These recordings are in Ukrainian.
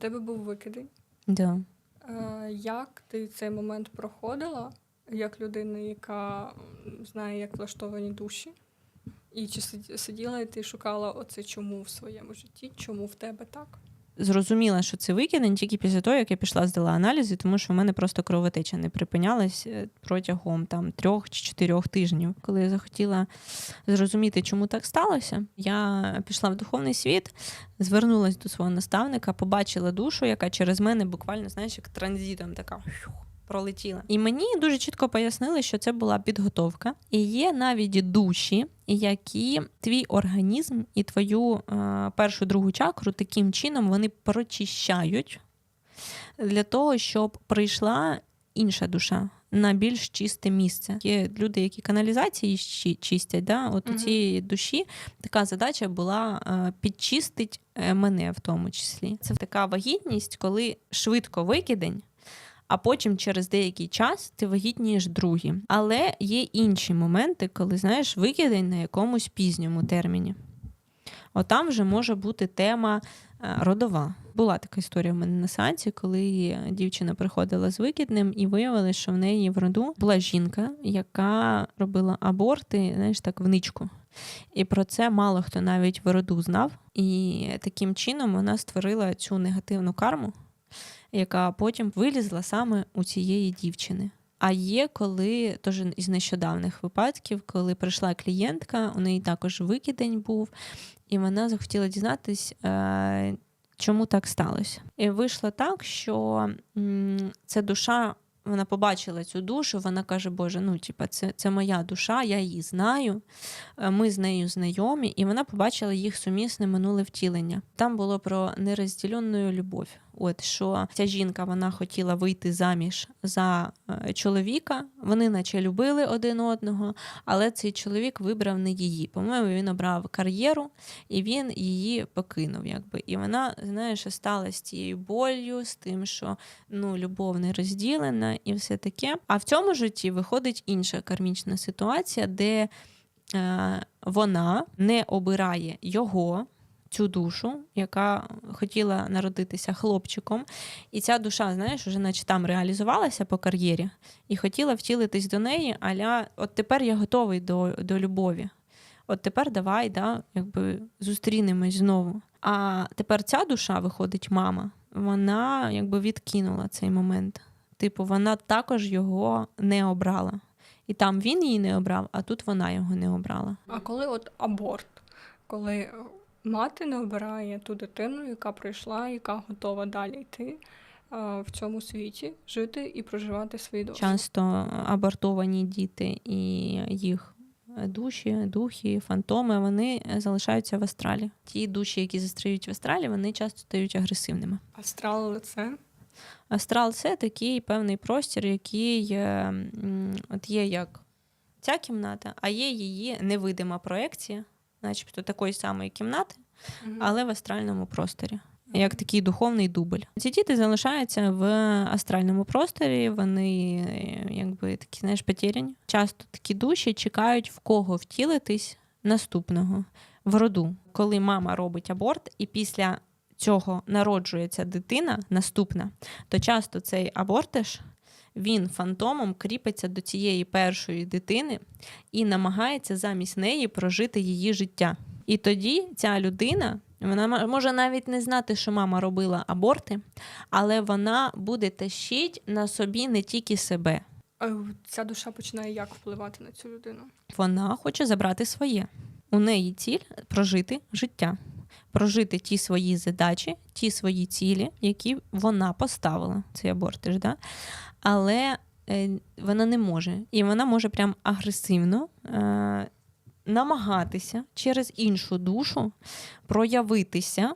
тебе був викидень. Да. Е, Як ти цей момент проходила, як людина, яка знає, як влаштовані душі? І чи сид- сиділа і ти шукала оце чому в своєму житті, чому в тебе так? Зрозуміла, що це викидень тільки після того, як я пішла здала аналізи, тому що в мене просто кровотеча не припинялась е, протягом там трьох чи чотирьох тижнів. Коли я захотіла зрозуміти, чому так сталося, я пішла в духовний світ, звернулася до свого наставника, побачила душу, яка через мене буквально, знаєш, як транзитом така. Пролетіла. І мені дуже чітко пояснили, що це була підготовка. І є навіть душі, які твій організм і твою е, першу другу чакру таким чином вони прочищають для того, щоб прийшла інша душа на більш чисте місце. Є люди, які каналізації чистять. Да? От у Мгм. цієї душі така задача була е, підчистить е, мене в тому числі. Це така вагітність, коли швидко викидень. А потім через деякий час ти вагітнієш другі. Але є інші моменти, коли знаєш викидень на якомусь пізньому терміні. Отам вже може бути тема е, родова. Була така історія в мене на сеансі, коли дівчина приходила з викидним і виявилось, що в неї в роду була жінка, яка робила аборти, знаєш, так в ничку. І про це мало хто навіть в роду знав. І таким чином вона створила цю негативну карму, яка потім вилізла саме у цієї дівчини. А є коли теж із нещодавних випадків, коли прийшла клієнтка, у неї також викидень був, і вона захотіла дізнатись, е, чому так сталося. І вийшло так, що ця душа. Вона побачила цю душу, вона каже: Боже, ну типа, це, це моя душа, я її знаю. е, Ми з нею знайомі, і вона побачила їх сумісне минуле втілення. Там було про нерозділену любов. От що ця жінка вона хотіла вийти заміж за е, чоловіка. Вони наче любили один одного, але цей чоловік вибрав не її. По-моєму, він обрав кар'єру і він її покинув. Якби. І вона, знаєш, стала з тією болью, з тим, що ну, любов не розділена і все таке. А в цьому житті виходить інша кармічна ситуація, де е, вона не обирає його. Цю душу, яка хотіла народитися хлопчиком, і ця душа, знаєш, вже наче там реалізувалася по кар'єрі і хотіла втілитись до неї, аля от тепер я готовий до, до любові. От тепер давай, да, якби зустрінемось знову. А тепер ця душа, виходить, мама, вона якби відкинула цей момент. Типу, вона також його не обрала. І там він її не обрав, а тут вона його не обрала. А коли от аборт, коли мати не обирає ту дитину, яка прийшла, яка готова далі йти е, в цьому світі, жити і проживати свій досвід. Часто абортовані діти і їх душі, духи, фантоми, вони залишаються в астралі. Ті душі, які застряють в астралі, вони часто стають агресивними. Астрал це Астрал це такий певний простір, який е, от є як ця кімната, а є її невидима проекція, начебто такої самої кімнати, але в астральному просторі. Як такий духовний дубль. Ці діти залишаються в астральному просторі, вони е, якби такі, знаєш, потеряні. Часто такі душі чекають в кого втілитись наступного в роду, коли мама робить аборт, і після цього народжується дитина наступна, то часто цей абортиш він фантомом кріпиться до цієї першої дитини і намагається замість неї прожити її життя. І тоді ця людина. Вона може навіть не знати, що мама робила аборти, але вона буде тащити на собі не тільки себе. Е, ця душа починає як впливати на цю людину. Вона хоче забрати своє. У неї ціль прожити життя, прожити ті свої задачі, ті свої цілі, які вона поставила. Цей аборт, ж, да? але е, вона не може. І вона може прям агресивно е, намагатися через іншу душу проявитися.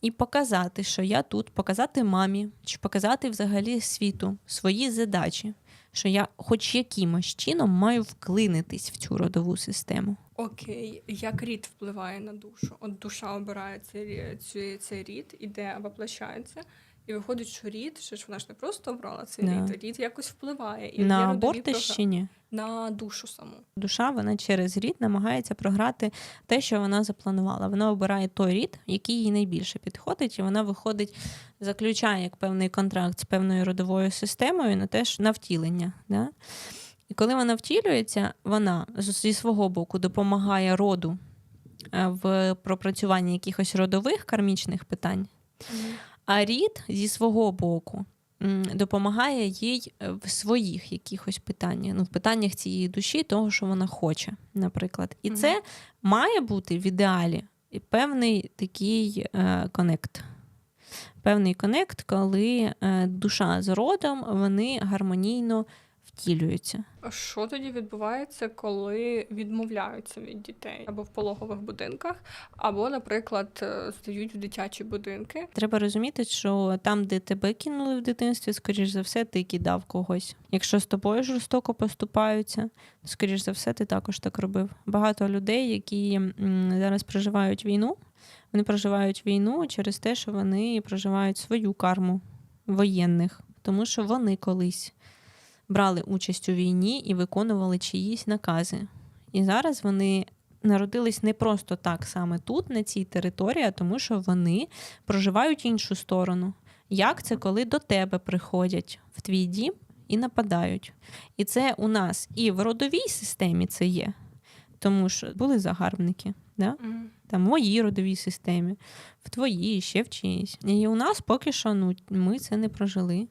І показати, що я тут, показати мамі, чи показати взагалі світу свої задачі, що я хоч якимось чином маю вклинитись в цю родову систему. Окей, як рід впливає на душу? От душа обирає цей, цей, цей рід, іде воплощається, І виходить, що рід, що ж вона ж не просто обрала цей Да. рід, рід якось впливає. І на аборти ще ні. на душу саму. Душа вона через рід намагається програти те, що вона запланувала. Вона обирає той рід, який їй найбільше підходить, і вона виходить, заключає як певний контракт з певною родовою системою на те, що на втілення. Да? І коли вона втілюється, вона зі свого боку допомагає роду е, в пропрацюванні якихось родових кармічних питань. А рід зі свого боку допомагає їй е, в своїх якихось питаннях, ну, в питаннях цієї душі, того, що вона хоче, наприклад. І Мгм. це має бути в ідеалі певний такий е, конект. Певний конект, коли е, душа з родом вони гармонійно втілюються. А Що тоді відбувається, коли відмовляються від дітей або в пологових будинках, або, наприклад, е, здають в дитячі будинки? Треба розуміти, що там, де тебе кинули в дитинстві, скоріш за все, ти кидав когось. Якщо з тобою жорстоко поступаються, скоріш за все, ти також так робив. Багато людей, які зараз проживають війну, вони проживають війну через те, що вони проживають свою карму воєнних, тому що вони колись брали участь у війні і виконували чиїсь накази. І зараз вони народились не просто так саме тут, на цій території, а тому що вони проживають іншу сторону. Як це, коли до тебе приходять в твій дім і нападають? І це у нас і в родовій системі це є, тому що були загарбники. Да? Там в моїй родовій системі, в твоїй, ще в чиїсь. І у нас поки що ну, ми це не прожили.